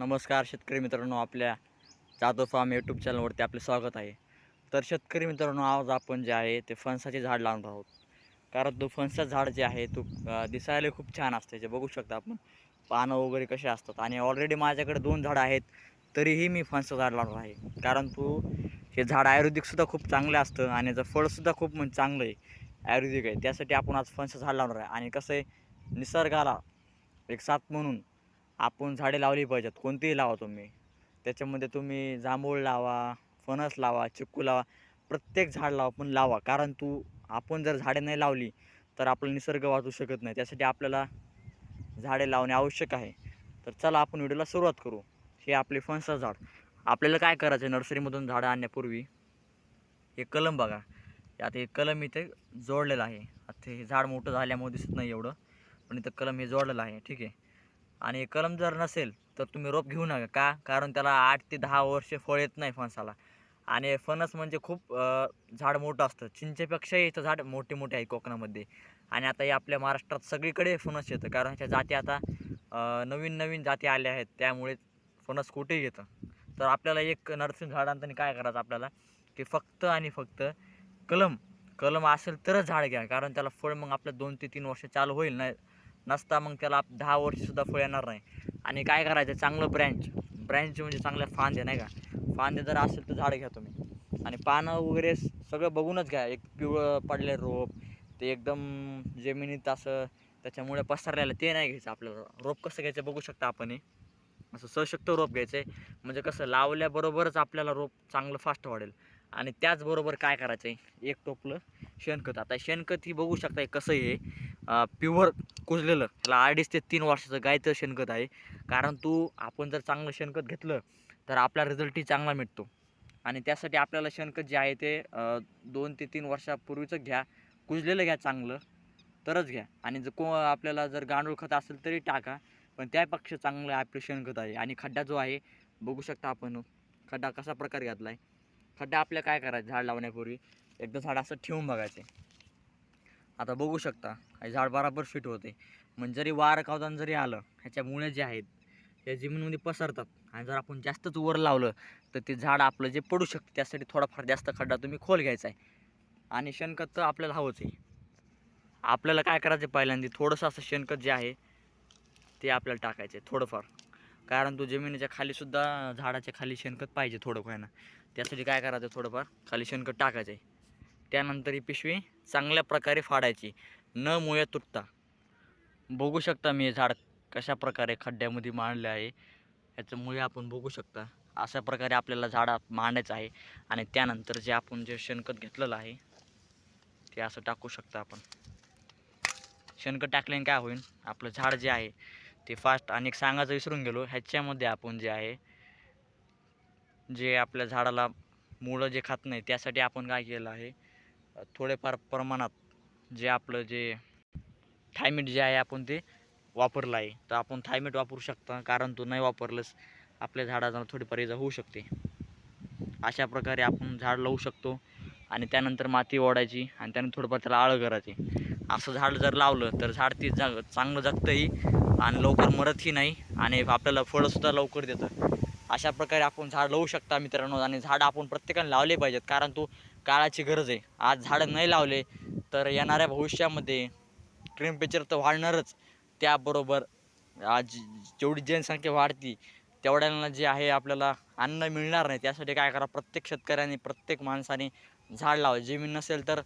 नमस्कार शेतकरी मित्रांनो आपल्या जाधव फार्म यूट्यूब चॅनलवरती आपले स्वागत आहे. तर शेतकरी मित्रांनो आज आपण जे आहे ते फणसाचे झाड लावणार आहोत. कारण तो फणसाचं झाड जे आहे तो दिसायला खूप छान असते. जे बघू शकता आपण पानं वगैरे कसे असतात. आणि ऑलरेडी माझ्याकडे दोन झाडं आहेत तरीही मी फणसाचं झाड लावणार आहे. कारण तू हे झाड आयुर्वेदिकसुद्धा खूप चांगलं असतं आणि याचं फळसुद्धा खूप म्हणजे चांगलं आहे. आयुर्वेदिक आहे. त्यासाठी आपण आज फणसाचं झाड लावणार आहे. आणि कसं आहे निसर्गाला एक साथ म्हणून आपण झाडे लावली पाहिजेत कोणतीही लावा तुम्ही. त्याच्यामध्ये तुम्ही जांभूळ लावा फणस लावा चिक्कू लावा प्रत्येक झाड लावा पण लावा. कारण तू आपण जर झाडे नाही लावली तर आपला निसर्ग वाचू शकत नाही. त्यासाठी आपल्याला झाडे लावणे आवश्यक आहे. तर चला आपण व्हिडिओला सुरुवात करू. हे आपले फणसाचं झाड. आपल्याला काय करायचं आहे नर्सरीमधून झाडं आणण्यापूर्वी हे कलम बघा. आता हे कलम इथे जोडलेलं आहे. आता हे झाड मोठं झाल्यामुळे दिसत नाही एवढं पण इथं कलम हे जोडलेलं आहे. ठीक आहे? आणि कलम जर नसेल तर तुम्ही रोप घेऊ नका. का? कारण त्याला आठ ते दहा वर्ष फळ येत नाही फणसाला. आणि फणस म्हणजे खूप झाड मोठं असतं. चिंचेपेक्षाही इथं झाड मोठे मोठे आहे कोकणामध्ये. आणि आता हे आपल्या महाराष्ट्रात सगळीकडे फणस येतं. कारण ह्याच्या जाती आता नवीन नवीन जाती आल्या आहेत. त्यामुळे फणस कुठेही येतं. तर आपल्याला एक नर्सिंग झाड आणताना काय करायचं आपल्याला? की फक्त आणि फक्त कलम. कलम असेल तरच झाड घ्या. कारण त्याला फळ मग आपलं दोन ते तीन वर्ष चालू होईल. नाही नसता मग त्याला दहा वर्षसुद्धा फळ येणार नाही. आणि काय करायचं चांगलं ब्रँच ब्रँच म्हणजे चांगल्या फांदे नाही का? फांदे जर असेल तर झाड घ्या तुम्ही. आणि पानं वगैरे सगळं बघूनच घ्या. एक पिवळं पडले रोप ते एकदम जमिनीत असं त्याच्यामुळे पसरलेलं ते नाही घ्यायचं आपल्याला. रोप कसं घ्यायचं बघू शकता आपण असं सशक्त रोप घ्यायचं आहे म्हणजे कसं लावल्याबरोबरच आपल्याला रोप चांगलं फास्ट वाढेल. आणि त्याचबरोबर काय करायचं आहे एक टोपलं शेणखत. आता शेणखत ही बघू शकता कसं आहे प्युअर कुजलेलं. त्याला अडीच ते तीन वर्षाचं गायचं शेणखत आहे. कारण तू आपण जर चांगलं शेणखत घेतलं तर आपला रिझल्टही चांगला मिळतो. आणि त्यासाठी आपल्याला शेणखत जे आहे ते दोन ते तीन वर्षापूर्वीचं घ्या. कुजलेलं घ्या चांगलं तरच घ्या. आणि जर को आपल्याला जर गांडूळ खत असेल तरी टाका. पण त्यापेक्षा चांगलं आपलं शेणखत आहे. आणि खड्डा जो आहे बघू शकता आपण खड्डा कसा प्रकार घातला आहे खड्डा आपल्या काय करायचं? झाड लावण्यापूर्वी. एकदा झाड असं ठेवून बघायचे. आता बघू शकता हे झाड बराबर फिट होते. म्हणजे जरी वार कावदान जरी आलं ह्याच्या मुळे जे आहेत त्या जमिनीमध्ये पसरतात. आणि जर आपण जास्तच वर लावलं तर ते झाड आपलं जे पडू शकतं त्यासाठी थोडाफार जास्त खड्डा तुम्ही खोल घ्यायचा आहे. आणि शेणखत तर आपल्याला हवंच आहे. आपल्याला काय करायचं पहिल्यांदा थोडंसं असं शेणखत जे आहे ते आपल्याला टाकायचं आहे थोडंफार. कारण तो जमिनीच्या खालीसुद्धा झाडाच्या खाली शेणखत पाहिजे थोडं ना त्यासाठी काय करायचं आहे थोडंफार खाली शेणखत टाकायचं आहे. त्यानंतर ही पिशवी चांगल्या प्रकारे फाडायची. न मुळे तुटता. बघू शकता मी हे झाड कशा प्रकारे खड्ड्यामध्ये मांडले आहे. ह्याचं मुळे आपण बघू शकता. अशा प्रकारे आपल्याला झाड मांडायचं आहे. आणि त्यानंतर जे आपण जे शेणखत घेतलेलं आहे ते असं टाकू शकता आपण. शेणखत टाकल्याने काय होईल? आपलं झाड जे आहे ते फास्ट आणि सांगायचं विसरून गेलो. ह्याच्यामध्ये आपण जे आहे जे आपल्या झाडाला मुळं जे खात नाही त्यासाठी आपण काय केलं आहे? थोडेफार प्रमाणात जे आपलं जे थायमीट जे आहे आपण ते वापरलं आहे. तर आपण थायमीट वापरू शकता कारण तो नाही वापरलंच आपल्या झाडाला थोडीफार इजा होऊ शकते. अशा प्रकारे आपण झाड लावू शकतो आणि त्यानंतर माती ओढायची आणि त्यानंतर थोडंफार त्याला आळं करायची. असं झाड जर लावलं तर झाड ती जग चांगलं जगतंही आणि लवकर मरतही नाही आणि आपल्याला फळंसुद्धा लवकर देतं. अशा प्रकारे आपण झाड लावू शकता मित्रांनो आणि झाड आपण प्रत्येकाने लावले पाहिजेत कारण तो काळाची गरज आहे. आज झाडं नाही लावले तर येणाऱ्या भविष्यामध्ये टेम्परेचर तर वाढणारच. त्याबरोबर आज जेवढी जनसंख्या वाढती तेवढ्यांना जे आहे आपल्याला अन्न मिळणार नाही त्यासाठी काय करा प्रत्येक शेतकऱ्याने प्रत्येक माणसाने झाड लावा. जमीन नसेल तर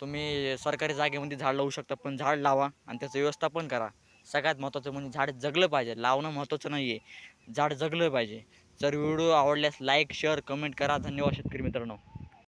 तुम्ही सरकारी जागेमध्ये झाड लावू शकता पण झाड लावा आणि त्याचं व्यवस्थापन करा. सगळ्यात महत्त्वाचं म्हणजे झाड जगलं पाहिजे. लावणं महत्त्वाचं नाही आहे झाड जगलं पाहिजे. जर व्हिडिओ आवडल्यास लाईक शेअर कमेंट करा. धन्यवाद शेतकरी मित्रांनो.